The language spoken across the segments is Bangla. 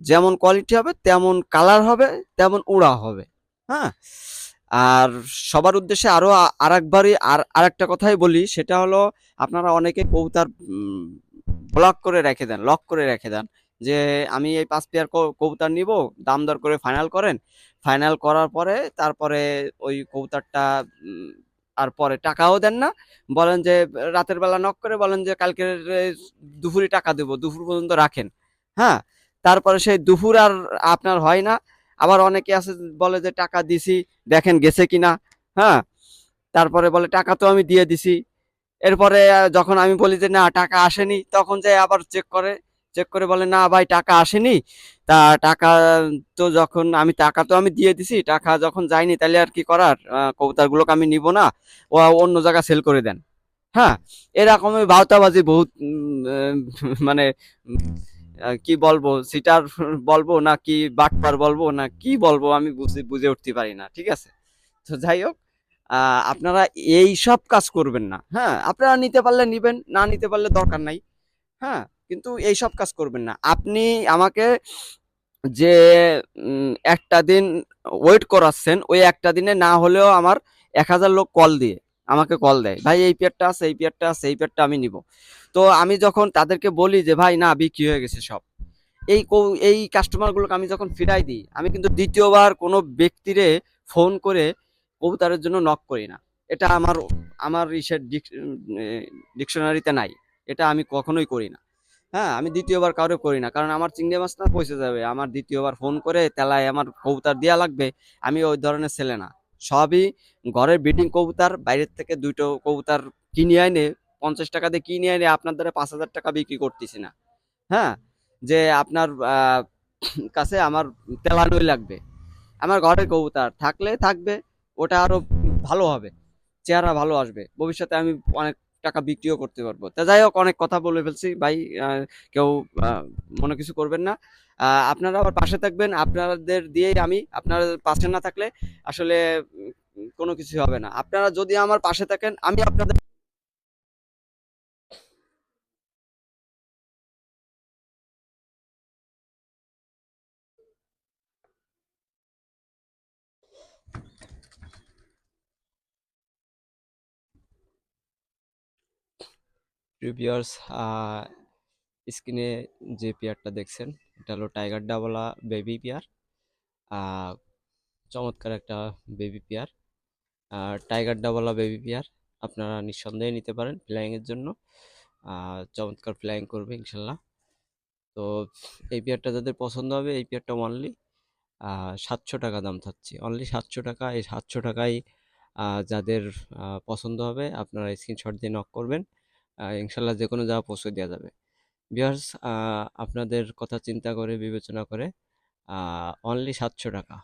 যেমন কোয়ালিটি হবে, তেমন কালার হবে, তেমন উড়া হবে। হ্যাঁ? আর সবার উদ্দেশ্যে আরও আর একবারই আর, আরেকটা কথাই বলি, সেটা হলো আপনারা অনেকে কবুতর ব্লক করে রেখে দেন লক করে রেখে দেন, যে আমি এই পাঁচ পেয়ার কবুতর নিব, দাম দর করে ফাইনাল করেন। ফাইনাল করার পরে তারপরে ওই কবুতরটা আর পরে টাকাও দেন না। বলেন যে রাতের বেলা নক করে বলেন যে কালকে দুপুরে টাকা দেবো, দুপুর পর্যন্ত রাখেন। হ্যাঁ? তারপরে সেই দুপুর আর আপনার হয় না। আবার অনেকে আছে বলে যে, টাকা দিছি, দেখেন গেছে কিনা? হ্যাঁ? তারপরে বলে, টাকা তো আমি দিয়ে দিছি। এরপরে যখন আমি বলি যে, না, টাকা আসেনি, তখন যে আবার চেক করে। চেক করে বলে, না ভাই, টাকা আসেনি। তা টাকা তো যখন আমি, টাকা তো আমি দিয়ে দিছি, টাকা যখন যায়নি তাহলে আর কি করার? কবুতরগুলোকে আমি নিব না। ও অন্য জায়গা সেল করে দেন। হ্যাঁ? এরকমই ভাওতাবাজি বহুত মানে কি বলব, সিটার বলব না কি বাটপার বলব না কি বলব আমি বুঝে বুঝে উঠতে পারি না, ঠিক আছে? তো যাই হোক আপনারা এই সব কাজ করবেন না হ্যাঁ? আপনারা নিতে পারলে নিবেন, না নিতে পারলে দরকার নাই হ্যাঁ? কিন্তু এই সব কাজ করবেন না। আপনি আমাকে যে একটা দিন ওয়েট করাচ্ছেন, ওই একটা দিনে না হলেও আমার এক হাজার লোক কল দিয়ে। আমাকে কল দেয়, ভাই, এই পেয়ারটা আছে, এই পেয়ারটা আছে, এই পেয়ারটা আমি নিব। তো আমি যখন তাদেরকে বলি যে, ভাই, না, বিক্রি হয়ে গেছে সব। এই এই কাস্টমারগুলোকে আমি যখন ফিরাই দিই, আমি কিন্তু দ্বিতীয়বার কোনো ব্যক্তিরে ফোন করে কবুতরের জন্য নক করি না। এটা আমার আমার ইসের ডিকশনারিতে নাই। এটা আমি কখনোই করি না। হ্যাঁ আমি দ্বিতীয়বার কারও করি না, কারণ আমার চিংড়ি মাছ না পয়সা যাবে। আমার দ্বিতীয়বার ফোন করে, তেলায় আমার কবুতর দেওয়া লাগবে, আমি ওই ধরনের ছেলে না। সবই ঘরের ব্রিডিং কবুতার, বাইরের থেকে দুটো কবুতার কিনে এনে পঞ্চাশ টাকা দিয়ে কিনে এনে আপনার দ্বারা পাঁচ হাজার টাকা বিক্রি করতেছি না। হ্যাঁ? যে আপনার কাছে আমার তেলানোই লাগবে। আমার ঘরে কবুতার থাকলে থাকবে, ওটা আরও ভালো হবে, চেহারা ভালো আসবে। ভবিষ্যতে আমি অনেক টাকা বিক্রিও করতে পারব। তা যাই হোক, অনেক কথা বলে ফেলছি। ভাই কেউ মনে কিছু করবেন না। আপনারা আবার পাশে থাকবেন। আপনাদের দিয়েই আমি, আপনারা পাশে না থাকলে আসলে কোনো কিছু হবে না। আপনারা যদি আমার পাশে থাকেন, আমি আপনাদের প্রিভিয়াস স্ক্রিনে যে পেয়ারটা দেখছেন, এটা হলো টাইগার ডাবলা বেবি পেয়ার। চমৎকার একটা বেবি পেয়ার। আর টাইগার ডাবলা বেবি পেয়ার আপনারা নিঃসন্দেহে নিতে পারেন ফ্লাইংয়ের জন্য। চমৎকার ফ্লাইং করবে ইনশাল্লাহ। তো এই পেয়ারটা যাদের পছন্দ হবে, এই পেয়ারটা অনলি সাতশো টাকা দাম থাকছে। অনলি সাতশো টাকা, এই সাতশো টাকায় যাদের পছন্দ হবে, আপনারা স্ক্রিনশট দিয়ে নক করবেন। ইনশাল্লাহ যে কোনো জায়গা পৌঁছে দেওয়া যাবে। ভিউয়ার্স আপনাদের কথা চিন্তা করে, বিবেচনা করে অনলি সাতশো টাকা।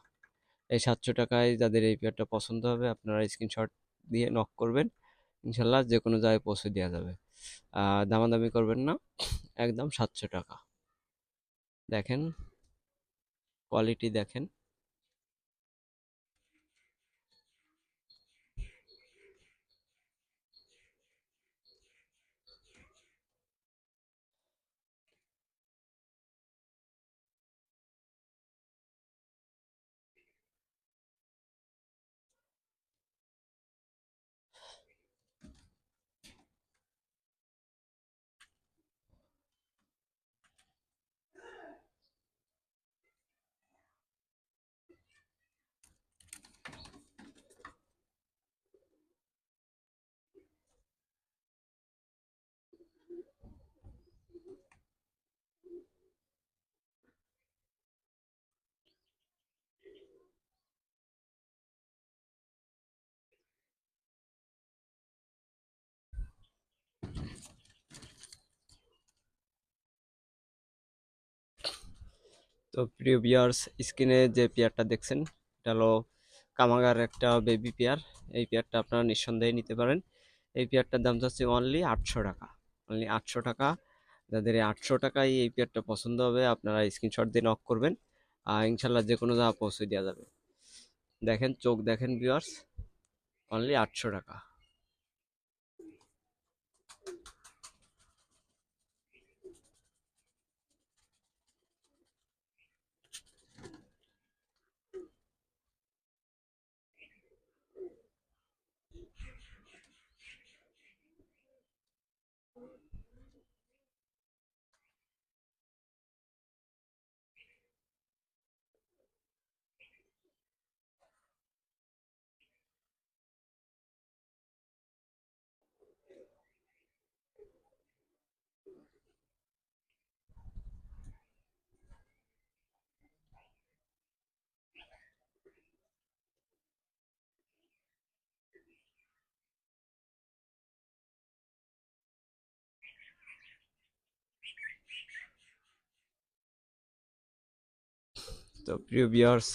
এই সাতশো টাকায় যাদের এই পেয়ারটা পছন্দ হবে, আপনারা স্ক্রিনশট দিয়ে নক করবেন। ইনশাল্লাহ যে কোনো জায়গায় পৌঁছে দেওয়া যাবে। দামাদামি করবেন না। একদম সাতশো টাকা। দেখেন কোয়ালিটি দেখেন। তো প্রিয় ভিউয়ার্স স্ক্রিনে যে পেয়ারটা দেখছেন, এটা হলো কামাগার একটা বেবি পেয়ার। এই পেয়ারটা আপনারা নিঃসন্দেহে নিতে পারেন। এই পেয়ারটার দাম যাচ্ছে অনলি আটশো টাকা। অনলি আটশো টাকা। যাদের আটশো টাকায় এই পেয়ারটা পছন্দ হবে, আপনারা স্ক্রিনশট দিয়ে নক করবেন। আর ইনশাল্লাহ যে কোনো জায়গা পৌঁছে দেওয়া যাবে। দেখেন, চোখ দেখেন ভিউয়ার্স অনলি আটশো টাকা। তো প্রিয় ভিউয়ার্স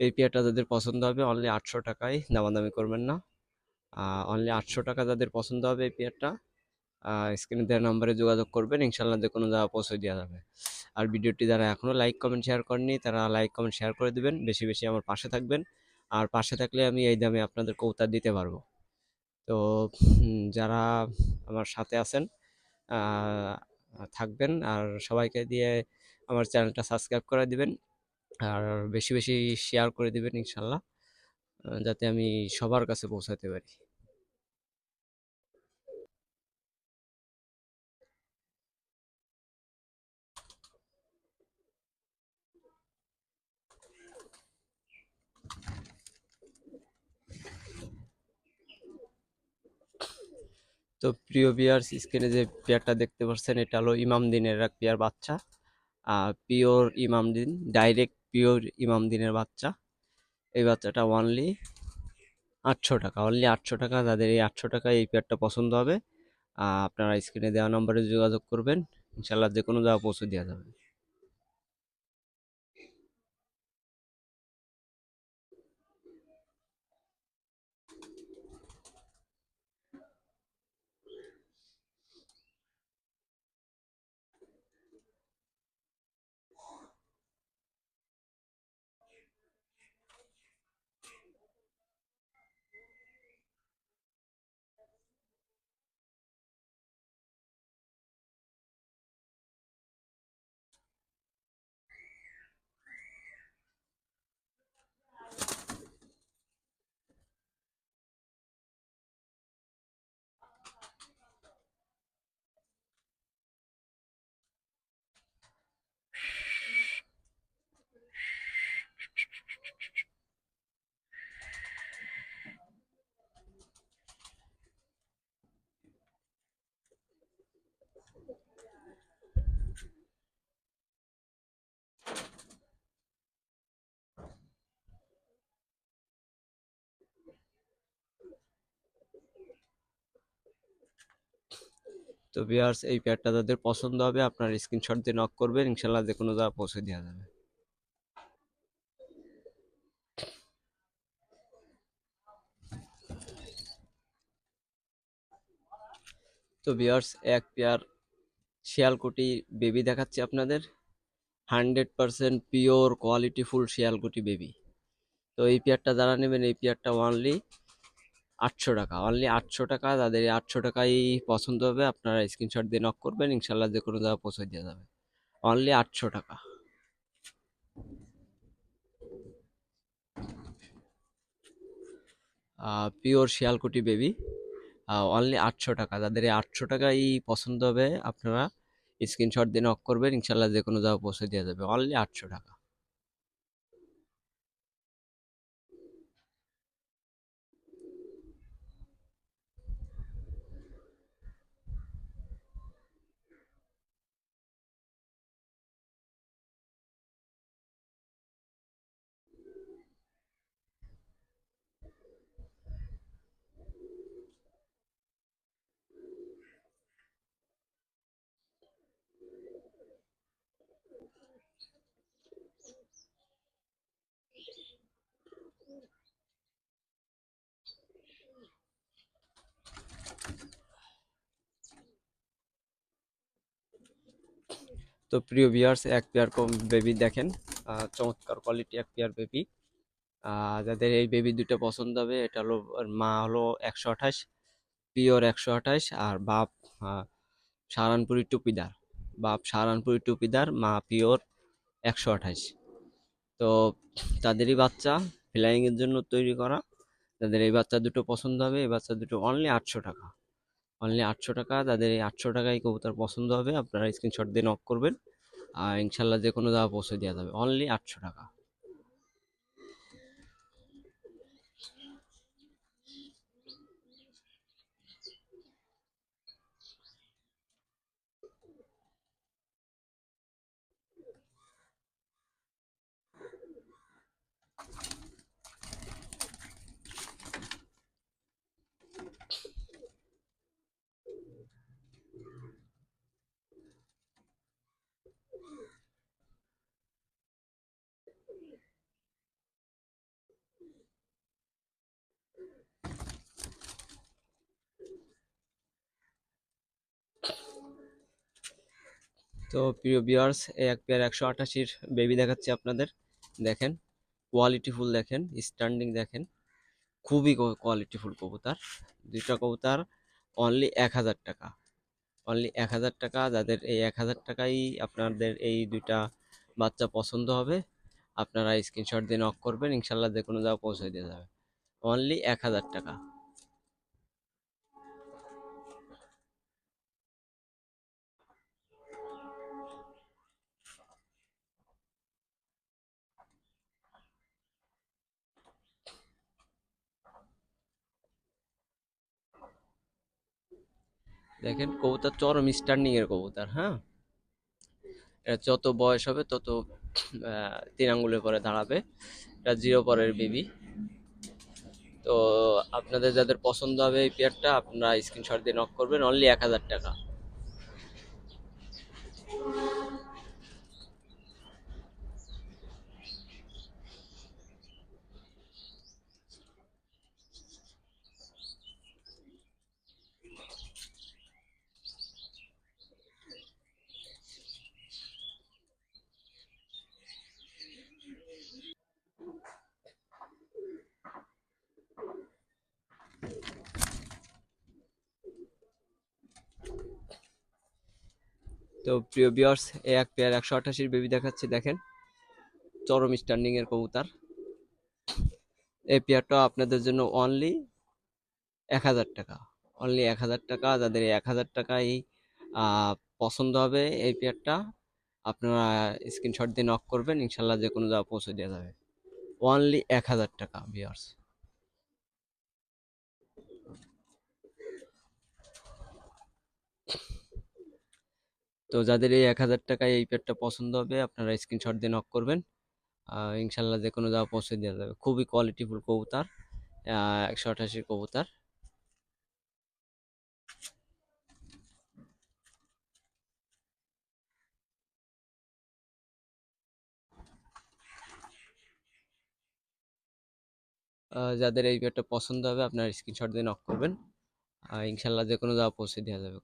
এই পেয়ারটা যাদের পছন্দ হবে অনলি আটশো টাকায় দামাদামি করবেন না। অনলি আটশো টাকা যাদের পছন্দ হবে এই পেয়ারটা স্ক্রিনে দেওয়া নাম্বারে যোগাযোগ করবেন ইনশাল্লাহ যে কোনো জায়গা পৌঁছে দেওয়া যাবে। আর ভিডিওটি যারা এখনও লাইক কমেন্ট শেয়ার করেনি তারা লাইক কমেন্ট শেয়ার করে দেবেন, বেশি বেশি আমার পাশে থাকবেন। আর পাশে থাকলে আমি এই দামে আপনাদের কৌতা দিতে পারব। তো যারা আমার সাথে আছেন থাকবেন, আর সবাইকে দিয়ে আমার চ্যানেলটা সাবস্ক্রাইব করে দিবেন। আর বেশি বেশি শেয়ার করে দিবেন ইনশাল্লাহ। যাতে আমি সবার কাছে পৌঁছাতে পারি। তো প্রিয় বিয়ার্স স্ক্রিনে যে পেয়ারটা দেখতে পাচ্ছেন, এটা হলো ইমাম দিনের এক পেয়ার বাচ্চা। পিওর ইমাম দিন, ডাইরেক্ট পিওর ইমাম দিনের বাচ্চা। এই বাচ্চাটা অনলি আটশো টাকা অনলি আটশো টাকা, তাদের এই আটশো টাকা এই পেয়ারটা পছন্দ হবে। আপনারা স্ক্রিনে দেওয়া নম্বরে যোগাযোগ করবেন। ইনশাল্লাহ যে কোনো জায়গা পৌঁছে দেওয়া যাবে। তো ভিউয়ার্স এই পেয়ারটা যাদের পছন্দ হবে, আপনার স্ক্রিনশট দিয়ে নক করবেন, ইনশাল্লাহ যে কোনো জায়গা পৌঁছে দেওয়া যাবে। তো ভিউয়ার্স এক পেয়ার শিয়ালকুটি বেবি দেখাচ্ছি আপনাদের। Hundred percent pure quality full শিয়ালকুটি baby তো এই পেয়ারটা যারা নেবেন, এই পেয়ারটা অনলি আটশো টাকা। অনলি আটশো টাকা যাদের আটশো টাকাই পছন্দ হবে। আপনারা স্ক্রিনশট দিয়ে নক করবেন ইনশাল্লাহ যে কোনো জায়গা পৌঁছে দেওয়া যাবে। অনলি আটশো টাকা। পিওর শিয়ালকুটি বেবি অনলি আটশো টাকা। যাদের এই আটশো টাকাই পছন্দ হবে। আপনারা স্ক্রিনশট দিয়ে নক করবেন ইনশাল্লাহ যে কোনো জায়গা পৌঁছে দেওয়া যাবে। অনলি আটশো টাকা। তো প্রিয় ভিউয়ার্স এক পেয়ার বেবি দেখেন। চমৎকার কোয়ালিটি এক পেয়ার বেবি যাদের এই বেবি দুটো পছন্দ হবে, এটা হলো মা হলো একশো আঠাশ, পিওর একশো আঠাশ, আর বাপ সারানপুরি টুপিদার। বাপ সারানপুরি টুপিদার, মা পিওর একশো আঠাশ। তো তাদেরই বাচ্চা ফ্লাইং এর জন্য তৈরি করা। তাদের এই বাচ্চা দুটো পছন্দ হবে, এই বাচ্চা দুটো অনলি আটশো টাকা। অনলি আটশো টাকা। তাদের এই আটশো টাকায় কবুতর পছন্দ হবে। আপনারা স্ক্রিনশট দিয়ে নক করবেন। আর ইনশাল্লাহ যে কোনো দাওয়া পৌঁছে দেওয়া যাবে। অনলি আটশো টাকা। তো প্রিয় বিয়ার্স এক পেয়ার একশো আঠাশির বেবি দেখাচ্ছি আপনাদের। দেখেন কোয়ালিটি ফুল দেখেন স্ট্যান্ডিং দেখেন, খুবই কোয়ালিটি ফুল কবুতর। দুইটা কবুতর অনলি এক হাজার টাকা। অনলি এক হাজার টাকা, যাদের এই এক হাজার টাকাই আপনাদের এই দুইটা বাচ্চা পছন্দ হবে, আপনারা স্ক্রিনশট দিয়ে নক করবেন, ইনশাল্লাহ যে কোনো জায়গায় পৌঁছে দিয়ে যাবে। অনলি এক হাজার টাকা। দেখেন, কবুতর চরম স্টার্নিংয়ের এর কবুতর হ্যাঁ? এটা যত বয়স হবে, তত তিন আঙ্গুলের পরে দাঁড়াবে। এটা জিরো পরের বেবি। তো আপনাদের যাদের পছন্দ হবে এই পেয়ারটা, আপনারা স্ক্রিনশট দিয়ে নক করবেন। অনলি এক হাজার টাকা। তো প্রিয় বিয়ার্স এই এক পেয়ার একশো আঠাশির বেবি দেখাচ্ছি, দেখেন। চরম স্ট্যান্ডিং এর কবুতর। এই পেয়ারটা আপনাদের জন্য অনলি এক হাজার টাকা। অনলি এক হাজার টাকা, যাদের এক হাজার টাকাই পছন্দ হবে এই পেয়ারটা আপনারা স্ক্রিনশট দিয়ে নক করবেন ইনশাল্লাহ যে কোনো জায়গায় পৌঁছে দেওয়া যাবে। অনলি এক হাজার টাকা ভিউয়ার্স তো যাদের এই এক হাজার টাকায় এই পেয়ারটা পছন্দ হবে, আপনারা স্ক্রিনশট দিয়ে নক করবেন। ইনশাল্লাহ যে কোনো জায়গায় পৌঁছে দেওয়া যাবে। খুবই কোয়ালিটিফুল কবুতর একশো আঠাশির কবুতর। যাদের এই পেয়ারটা পছন্দ হবে, আপনার স্ক্রিনশট দিয়ে নক করবেন। ইনশাল্লাহ যে কোনো জায়গায় পৌঁছে দেওয়া যাবে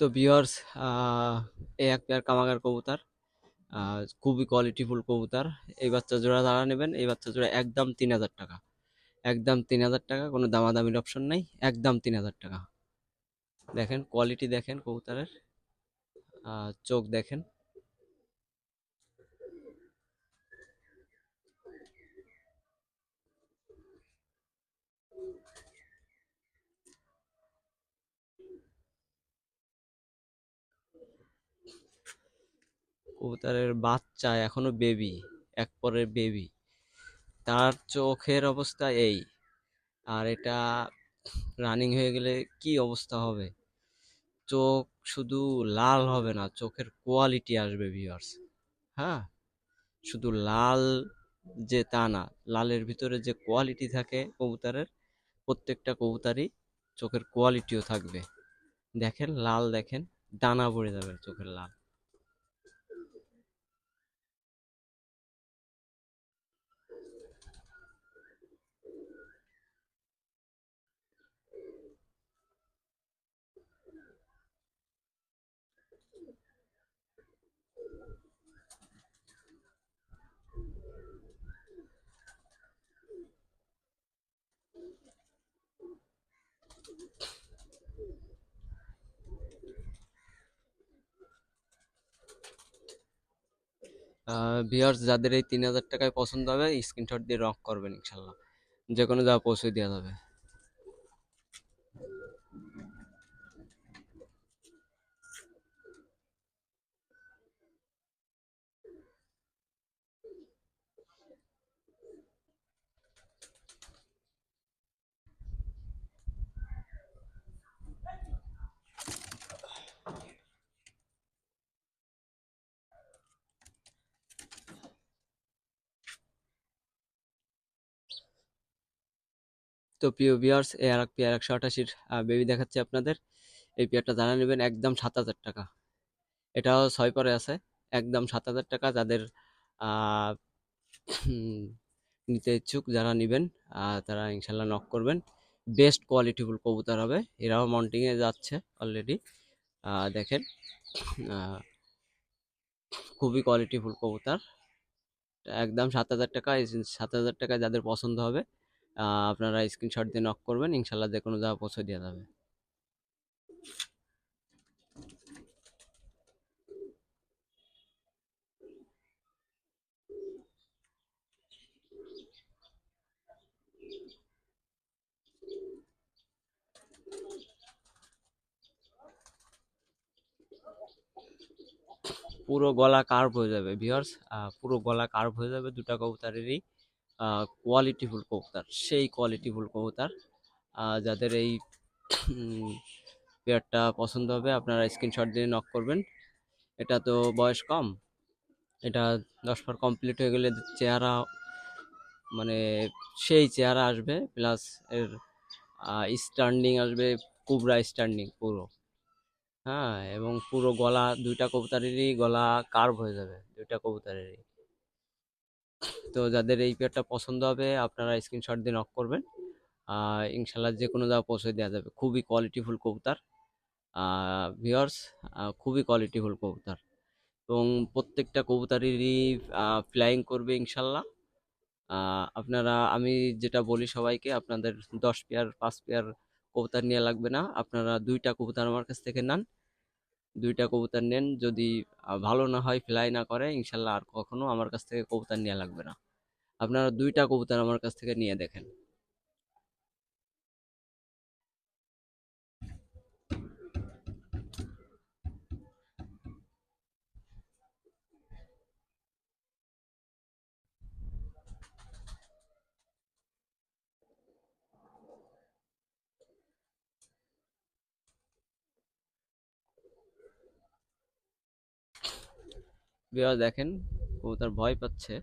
তো বিয়ার্স এ এক পেয়ার কামাগার কবুতর খুবই কোয়ালিটিফুল কবুতর। এই বাচ্চা জোড়া যারা নেবেন, এই বাচ্চা জোড়া একদম তিন হাজার টাকা। একদম তিন হাজার টাকা, কোনো দামাদামির অপশন নাই, একদম তিন হাজার টাকা। দেখেন কোয়ালিটি দেখেন কবুতরের চোখ দেখেন। কবুতরের বাচ্চা এখনও বেবি এক পরের বেবি তার চোখের অবস্থা এই। আর এটা রানিং হয়ে গেলে কি অবস্থা হবে? চোখ শুধু লাল হবে না, চোখের কোয়ালিটি আসবে ভিউয়ার্স হ্যাঁ? শুধু লাল যে তা না, লালের ভিতরে যে কোয়ালিটি থাকে কবুতরের, প্রত্যেকটা কবুতারই চোখের কোয়ালিটিও থাকবে। দেখেন, লাল দেখেন, ডানা পড়ে যাবে চোখের লাল। ভিউয়ার্স যাদের এই তিন হাজার টাকায় পছন্দ হবে স্ক্রিনশট দিয়ে রক করবেন ইনশাল্লাহ। যে কোনো জায়গায় পৌঁছে দেওয়া যাবে। প্রিয় ভিউয়ার্স এই আর এক পেয়ার একশো আটাশির বেবি দেখাচ্ছি আপনাদের। এই পেয়ারটা জানা নেবেন একদম সাত হাজার টাকা। এটাও ছয় পরে আছে, একদম সাত হাজার টাকা। যাদের নিতে ইচ্ছুক যারা নেবেন তারা ইনশাল্লাহ নক করবেন। বেস্ট কোয়ালিটিফুল কবুতর হবে। এরাও মন্টিংয়ে যাচ্ছে অলরেডি দেখেন খুবই কোয়ালিটিফুল কবুতর। একদম সাত হাজার টাকা সাত হাজার টাকায় যাদের পছন্দ হবে আপনারা স্ক্রিনশট দিয়ে নক করবেন, ইনশাল্লাহ যে কোনো জায়গা পৌঁছে দেওয়া যাবে। পুরো গলা কার্ভ হয়ে যাবে ভিউয়ার্স পুরো গলা কার্ভ হয়ে যাবে দুটা কবুতরেরই। কোয়ালিটিফুল কবুতর, সেই কোয়ালিটিফুল কবুতর। যাদের এই পেয়ারটা পছন্দ হবে, আপনারা স্ক্রিনশট দিয়ে নক করবেন। এটা তো বয়স কম। এটা দশ পর কমপ্লিট হয়ে গেলে চেহারা মানে সেই চেহারা আসবে প্লাস এর স্ট্যান্ডিং আসবে কুবরা স্ট্যান্ডিং পুরো। হ্যাঁ এবং পুরো গলা, দুইটা কবুতারেরই গলা কার্ভ হয়ে যাবে, দুইটা কবুতরেরই। তো যাদের এই পেয়ারটা পছন্দ হবে, আপনারা স্ক্রিনশট দিয়ে নক করবেন। ইনশাল্লাহ যে কোনো জায়গা পৌঁছে দেওয়া যাবে। খুবই কোয়ালিটিফুল কবুতর। ভিওর্স খুবই কোয়ালিটিফুল কবুতার। এবং প্রত্যেকটা কবুতরেরই ফ্লাইং করবে ইনশাল্লাহ। আপনারা, আমি যেটা বলি সবাইকে, আপনাদের দশ পেয়ার, পাঁচ পেয়ার কবুতর নিয়ে লাগবে না। আপনারা দুইটা কবুতর আমার কাছ থেকে নেন। দুইটা কবুতর নেন, যদি ভালো না হয় ফ্লাই না করে, ইনশাল্লাহ আর কখনো আমার কাছ থেকে কবুতর নেওয়া লাগবে না। আপনারা দুইটা কবুতর আমার কাছ থেকে নিয়ে দেখেন। বিয়ার দেখেন কবুতর ভয় পাচ্ছে।